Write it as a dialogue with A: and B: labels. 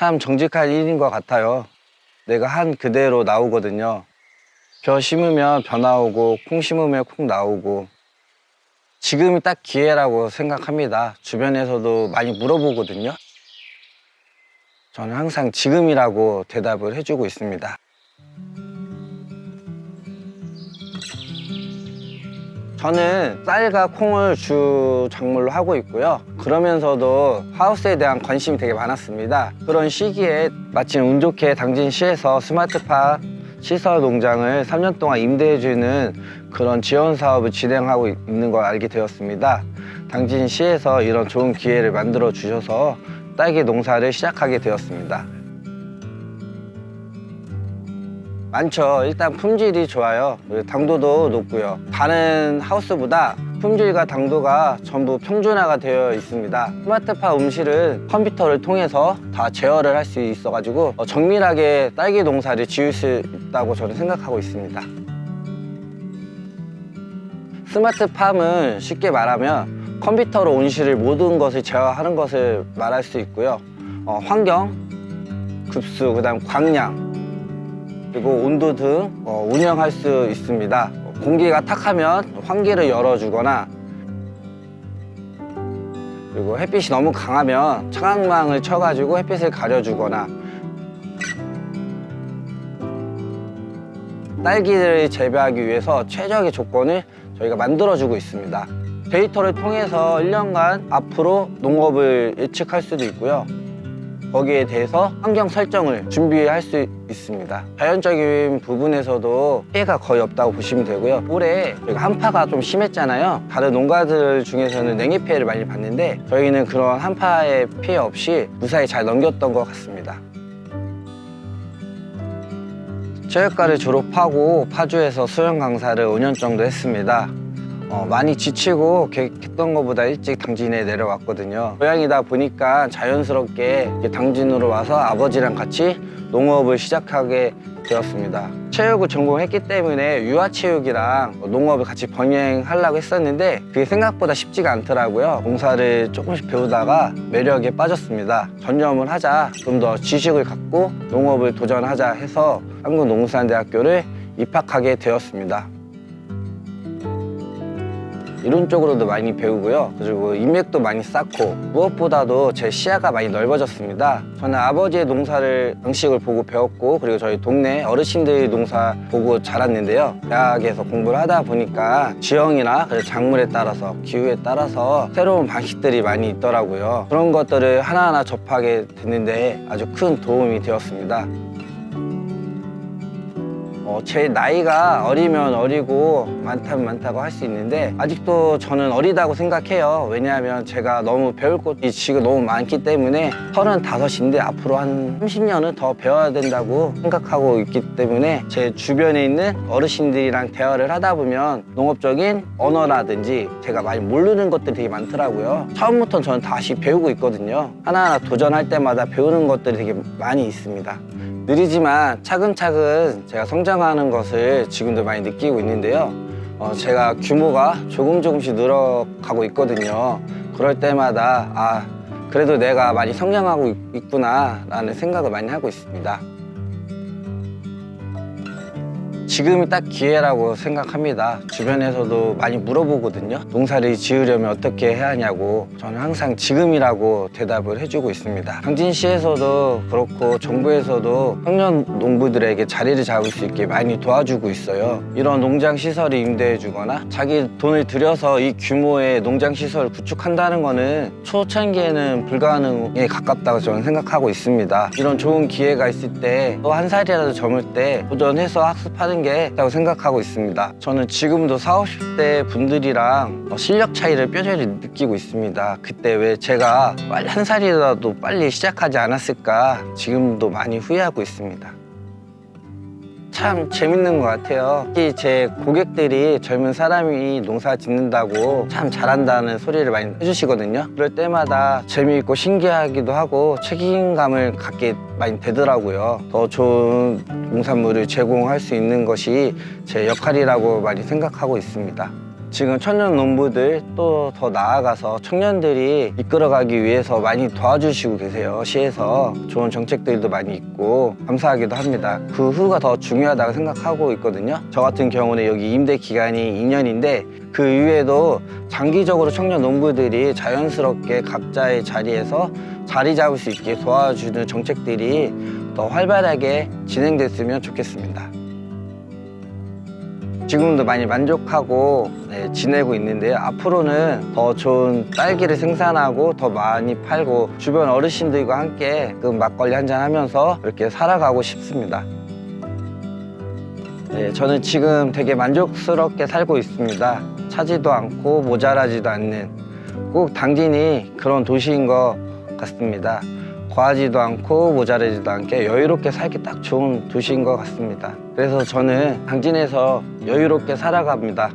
A: 참 정직한 일인 것 같아요. 내가 한 그대로 나오거든요. 벼 심으면 벼 나오고 콩 심으면 콩 나오고 지금이 딱 기회라고 생각합니다. 주변에서도 많이 물어보거든요. 저는 항상 지금이라고 대답을 해주고 있습니다. 저는 쌀과 콩을 주 작물로 하고 있고요. 그러면서도 하우스에 대한 관심이 되게 많았습니다. 그런 시기에 마침 운 좋게 당진시에서 스마트팜 시설 농장을 3년 동안 임대해주는 그런 지원 사업을 진행하고 있는 걸 알게 되었습니다. 당진시에서 이런 좋은 기회를 만들어 주셔서 딸기 농사를 시작하게 되었습니다. 많죠. 일단 품질이 좋아요. 당도도 높고요. 다른 하우스보다 품질과 당도가 전부 평준화가 되어 있습니다. 스마트팜 음실은 컴퓨터를 통해서 다 제어를 할 수 있어가지고 어, 정밀하게 딸기 농사를 지을 수 있다고 저는 생각하고 있습니다. 스마트팜은 쉽게 말하면 컴퓨터로 온실을 모든 것을 제어하는 것을 말할 수 있고요. 어, 환경, 급수, 그 다음 광량, 그리고 온도 등 어, 운영할 수 있습니다. 공기가 탁하면 환기를 열어주거나 그리고 햇빛이 너무 강하면 차광망을 쳐가지고 햇빛을 가려주거나 딸기를 재배하기 위해서 최적의 조건을 저희가 만들어주고 있습니다. 데이터를 통해서 1년간 앞으로 농업을 예측할 수도 있고요. 거기에 대해서 환경 설정을 준비할 수 있습니다. 자연적인 부분에서도 피해가 거의 없다고 보시면 되고요. 올해 저희가 한파가 좀 심했잖아요. 다른 농가들 중에서는 냉해 피해를 많이 봤는데 저희는 그런 한파의 피해 없이 무사히 잘 넘겼던 것 같습니다. 체육과를 졸업하고 파주에서 수영 강사를 5년 정도 했습니다. 어, 많이 지치고 계획했던 것보다 일찍 당진에 내려왔거든요. 고향이다 보니까 자연스럽게 당진으로 와서 아버지랑 같이 농업을 시작하게 되었습니다. 체육을 전공했기 때문에 유아체육이랑 농업을 같이 병행하려고 했었는데 그게 생각보다 쉽지가 않더라고요. 농사를 조금씩 배우다가 매력에 빠졌습니다. 전념을 하자, 좀 더 지식을 갖고 농업을 도전하자 해서 한국농수산대학교를 입학하게 되었습니다. 이론적으로도 많이 배우고요. 그리고 인맥도 많이 쌓고 무엇보다도 제 시야가 많이 넓어졌습니다. 저는 아버지의 농사를 방식을 보고 배웠고 그리고 저희 동네 어르신들의 농사 보고 자랐는데요. 대학에서 공부를 하다 보니까 지형이나 작물에 따라서 기후에 따라서 새로운 방식들이 많이 있더라고요. 그런 것들을 하나하나 접하게 됐는데 아주 큰 도움이 되었습니다. 어, 제 나이가 어리면 어리고 많다면 많다고 할 수 있는데 아직도 저는 어리다고 생각해요. 왜냐하면 제가 너무 배울 것이 지금 너무 많기 때문에 35인데 앞으로 한 30년은 더 배워야 된다고 생각하고 있기 때문에 제 주변에 있는 어르신들이랑 대화를 하다 보면 농업적인 언어라든지 제가 많이 모르는 것들이 되게 많더라고요. 처음부터 저는 다시 배우고 있거든요. 하나하나 도전할 때마다 배우는 것들이 되게 많이 있습니다. 느리지만 차근차근 제가 성장하는 것을 지금도 많이 느끼고 있는데요. 어, 제가 규모가 조금 조금씩 늘어가고 있거든요. 그럴 때마다 아 그래도 내가 많이 성장하고 있- 있구나라는 생각을 많이 하고 있습니다. 지금이 딱 기회라고 생각합니다. 주변에서도 많이 물어보거든요. 농사를 지으려면 어떻게 해야 하냐고. 저는 항상 지금이라고 대답을 해주고 있습니다. 당진시에서도 그렇고 정부에서도 청년 농부들에게 자리를 잡을 수 있게 많이 도와주고 있어요. 이런 농장 시설을 임대해주거나 자기 돈을 들여서 이 규모의 농장 시설을 구축한다는 거는 초창기에는 불가능에 가깝다고 저는 생각하고 있습니다. 이런 좋은 기회가 있을 때 또 한 살이라도 젊을 때 도전해서 학습하는 게 있다고 생각하고 있습니다. 저는 지금도 40, 50대 분들이랑 어, 실력 차이를 뼈저리 느끼고 있습니다. 그때 왜 제가 한 살이라도 빨리 시작하지 않았을까 지금도 많이 후회하고 있습니다. 참 재밌는 것 같아요. 특히 제 고객들이 젊은 사람이 농사 짓는다고 참 잘한다는 소리를 많이 해주시거든요. 그럴 때마다 재미있고 신기하기도 하고 책임감을 갖게 많이 되더라고요. 더 좋은 농산물을 제공할 수 있는 것이 제 역할이라고 많이 생각하고 있습니다. 지금 청년 농부들 또 더 나아가서 청년들이 이끌어가기 위해서 많이 도와주시고 계세요. 시에서 좋은 정책들도 많이 있고 감사하기도 합니다. 그 후가 더 중요하다고 생각하고 있거든요. 저 같은 경우는 여기 임대 기간이 2년인데 그 이후에도 장기적으로 청년 농부들이 자연스럽게 각자의 자리에서 자리 잡을 수 있게 도와주는 정책들이 더 활발하게 진행됐으면 좋겠습니다. 지금도 많이 만족하고 네, 지내고 있는데요. 앞으로는 더 좋은 딸기를 생산하고 더 많이 팔고 주변 어르신들과 함께 그 막걸리 한잔 하면서 이렇게 살아가고 싶습니다. 네, 저는 지금 되게 만족스럽게 살고 있습니다. 차지도 않고 모자라지도 않는 꼭 당진이 그런 도시인 것 같습니다. 과하지도 않고 모자라지도 않게 여유롭게 살기 딱 좋은 도시인 것 같습니다. 그래서 저는 당진에서 여유롭게 살아갑니다.